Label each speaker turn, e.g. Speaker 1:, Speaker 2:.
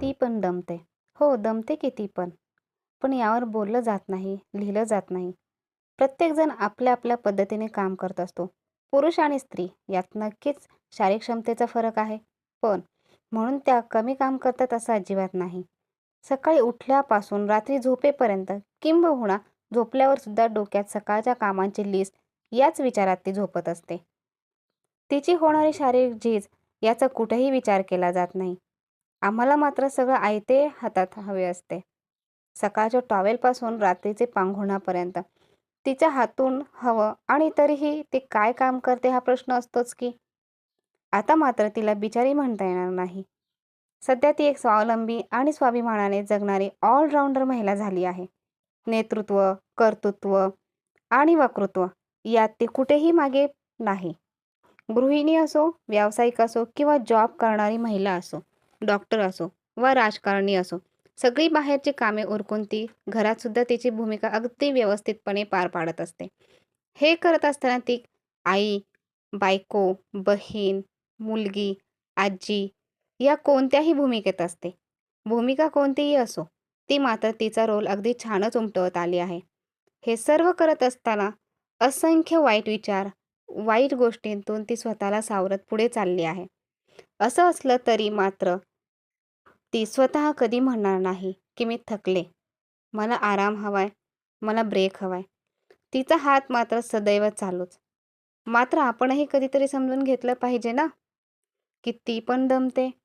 Speaker 1: ती पण दमते. हो दमते की ती पण. पण यावर बोललं जात नाही लिहिलं जात नाही. प्रत्येकजण आपल्या आपल्या पद्धतीने काम करत असतो. पुरुष आणि स्त्री यात नक्कीच शारीरिक क्षमतेचा फरक आहे. पण म्हणून त्या कमी काम करतात असं अजिबात नाही. सकाळी उठल्यापासून रात्री झोपेपर्यंत किंबहुना झोपल्यावर सुद्धा डोक्यात सकाळच्या कामांची लिस्ट याच विचारात ती झोपत असते. तिची होणारी शारीरिक झीज याचा कुठेही विचार केला जात नाही. आम्हाला मात्र सगळं आयते हातात हवे असते. सकाळच्या टॉवेलपासून रात्रीचे पांघुणापर्यंत तिच्या हातून हवं आणि तरीही ती काय काम करते हा प्रश्न असतोच की. आता मात्र तिला बिचारी म्हणता येणार नाही. सध्या ती एक स्वावलंबी आणि स्वाभिमानाने जगणारी ऑलराऊंडर महिला झाली आहे. नेतृत्व कर्तृत्व आणि वक्तृत्व यात ती कुठेही मागे नाही. गृहिणी असो व्यावसायिक असो किंवा जॉब करणारी महिला असो. डॉक्टर असो व राजकारणी असो सगळी बाहेरची कामे उरकून ती घरातसुद्धा तिची भूमिका अगदी व्यवस्थितपणे पार पाडत असते. हे करत असताना ती आई बायको बहीण मुलगी आजी या कोणत्याही भूमिकेत असते. भूमिका कोणतीही असो ती मात्र तिचा रोल अगदी छानच उमटवत आली आहे. हे सर्व करत असताना असंख्य वाईट विचार वाईट गोष्टींतून ती स्वतःला सावरत पुढे चालली आहे. असं असलं तरी मात्र ती स्वतः कधी म्हणणार नाही की मी थकले. मला आराम हवाय मला ब्रेक हवाय. तिचा हात मात्र सदैव चालूच. मात्र आपणही कधीतरी समजून घेतलं पाहिजे ना? की ती पण दमते?